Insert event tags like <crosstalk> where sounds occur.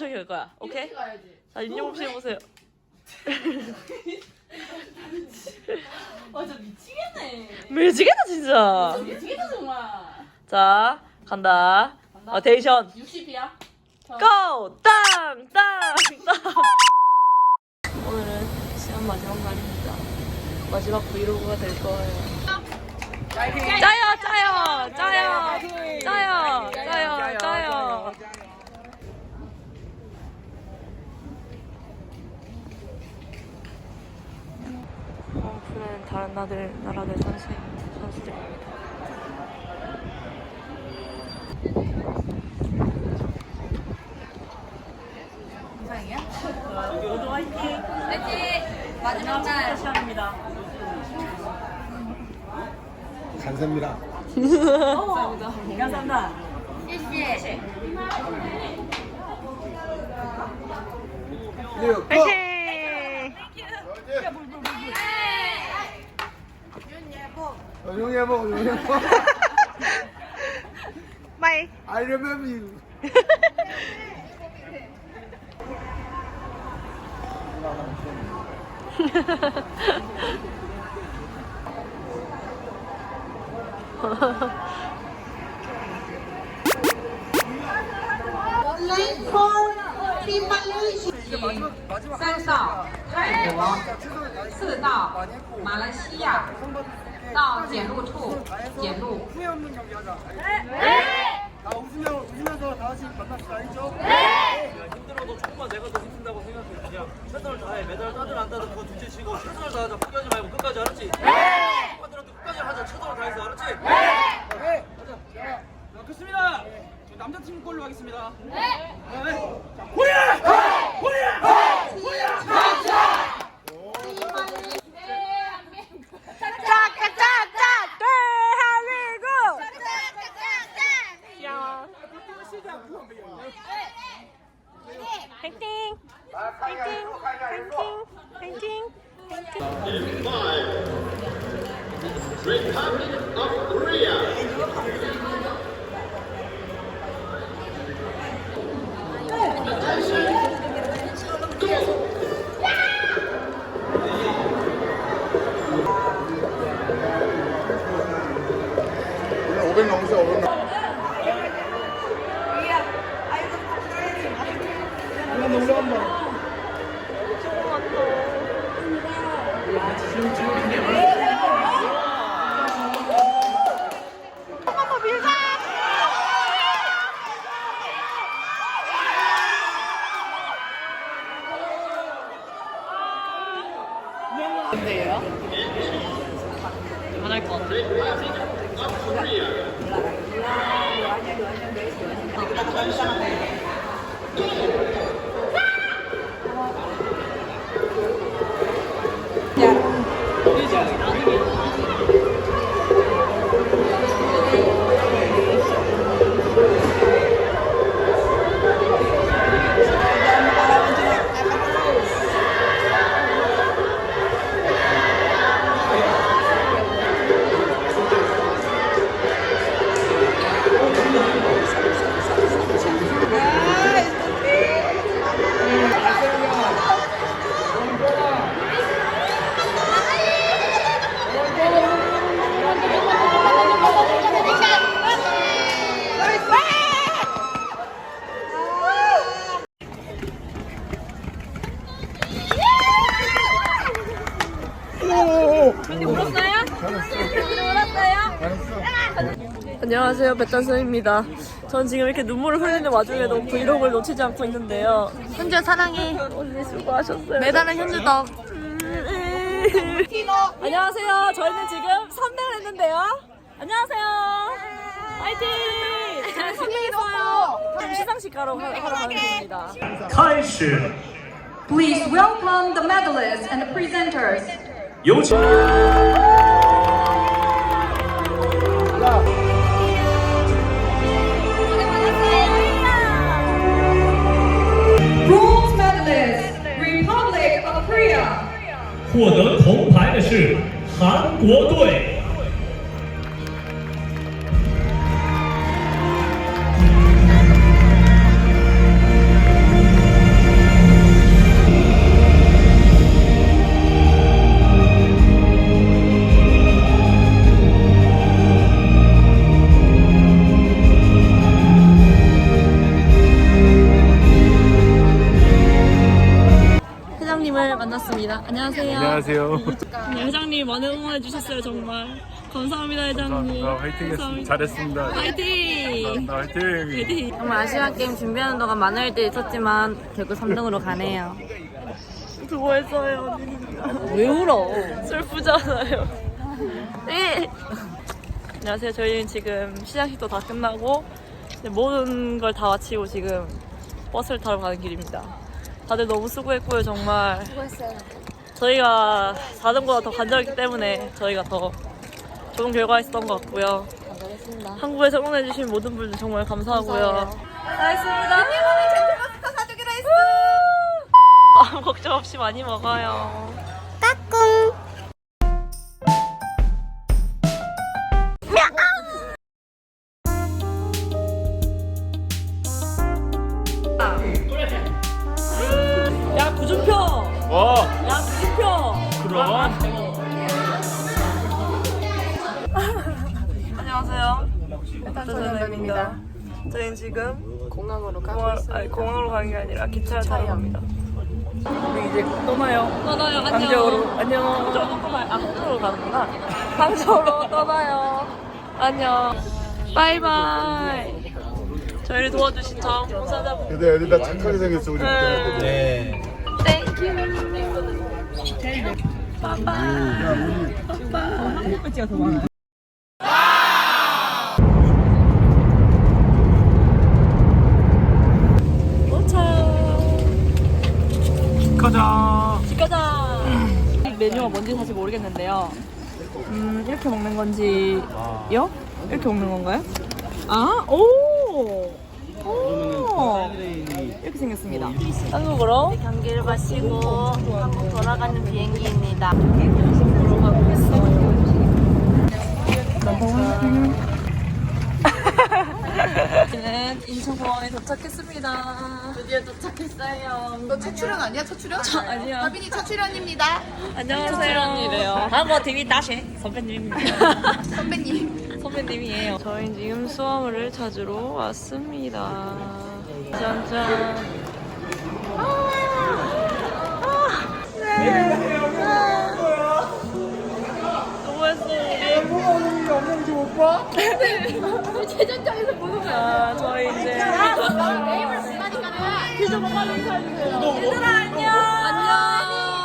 저기 갈 거야. 오케이? 자, 인형 없이 해보세요. <laughs> 아, 진짜 미치겠네. 미치겠다 진짜. 미치겠다, 정말. 자, 간다. 어테이션. 60이야? 고! 땅! 땅! 땅! 오늘은 시험 마지막 날입니다. 마지막 브이로그가 될 거예요. 짜요! 짜요! 짜요! 짜요! 짜요! 짜요! 홈프는 다른 나들, 나라들 선수, 선수들입니다. 영상이야? 모두 화이팅! 화이팅! 마지막 날! 시간입니다. 감사합니다. 어, 감사합니다. 감사합니다. 예, 예. 화이팅! 我用电报，用电报。<laughs> 麦。I remember you. 三道，四道，马来西亚。到检录处检录。 후회 없는 경기 하자. 다 웃으며, 웃으면서 다 같이 만납시다. 알죠? 힘들어도 조금만 내가 더 힘든다고 생각해 그냥 최선을 다해 메달 따든 안 따든 그거 둘째 치고 최선을 다하자 포기하지 말고 끝까지 알았지? 네! 하더라도 끝까지 하자 최선을 다해서 알았지? 네. 자 좋습니다 저 남자팀 걸로 하겠습니다 네! 자 호야! 호야! 화이팅! 화이팅! 화이팅! 화이팅! 오늘 500 넘으세요, 500 넘. 올라간다, 올라간다. 안할 것 같아. Vinícius, Vinícius. 안녕하세요 배탄선입니다. 전 지금 이렇게 눈물을 흘리는 와중에도 브이로그를 놓치지 않고 있는데요. 현주 사랑해. 언니 수고하셨어요. 매달은 현주 덕. <laughs> 안녕하세요. 저희는 지금 3등을 했는데요. 안녕하세요. 파이팅! 저는 3등했어요. 시상식 가러 가러 가는 중입니다. 칼슈. Please welcome the medalists and the presenters. 요즘 是韩国队。 안녕하세요. 안녕하세요. 네, 회장님 많이 응원해 주셨어요 정말. 감사합니다 회장님. 감사합니다. 화이팅 했습니다. 잘했습니다. 화이팅. 화이팅. 화이팅. 정말 아시안 게임 준비하는 동안 많은 일들이 있었지만 결국 3등으로 가네요. 수고했어요. 왜 울어? 슬프잖아요. 네. 안녕하세요. 저희는 지금 시상식도 다 끝나고 이제 모든 걸 다 마치고 지금 버스를 타러 가는 길입니다. 다들 너무 수고했고요, 정말. 수고했어요. 저희가 4등보다 더 간절했기 때문에 저희가 더 좋은 결과 있었던 것 같고요. 잘했습니다. 한국에서 응원해주신 모든 분들 정말 감사하고요. 알겠습니다. 사주기로 했어. 아무 <laughs> 걱정 없이 많이 먹어요. 야 안녕하세요. 해탈소년단입니다. 저희는 지금 공항으로 가고 있습니다. 공항으로 가는 게 아니라 기차를 타러 갑니다. 우리 이제 떠나요. 떠나요. 안녕. 안녕. 저 떠나요. 아, 호주로 가는구나. 강서로 떠나요. 안녕. 바이바이. 저희를 도와주신 자원봉사자분 근데 애들 다 착하게 생겼어 우리 네. 땡큐. 가자. 집 가자. 이 메뉴가 뭔지 사실 모르겠는데요. 음, 이렇게 먹는 건지요? 이렇게 먹는 건가요? 아, 오! 오! 이렇게 생겼습니다. 한국으로 경기를 마치고 한국 돌아가는 비행기입니다. 가고 있어요. 저희는 인천공항에 도착했습니다. 드디어 도착했어요. 너첫 출연 아니야? 첫 출연? 아니요. 하빈이 첫 출연입니다. 안녕하세요. 한국 TV 다시 선배님입니다. <laughs> 선배님. 선배님이에요. 저희 지금 수화물을 찾으러 왔습니다. 짠짠. 수고했어 우리. 못 봐? 최전장에서 보는 거야. 아, 저희 이제. 네이버를 쓰다니까는. 얘들아 안녕. 안녕.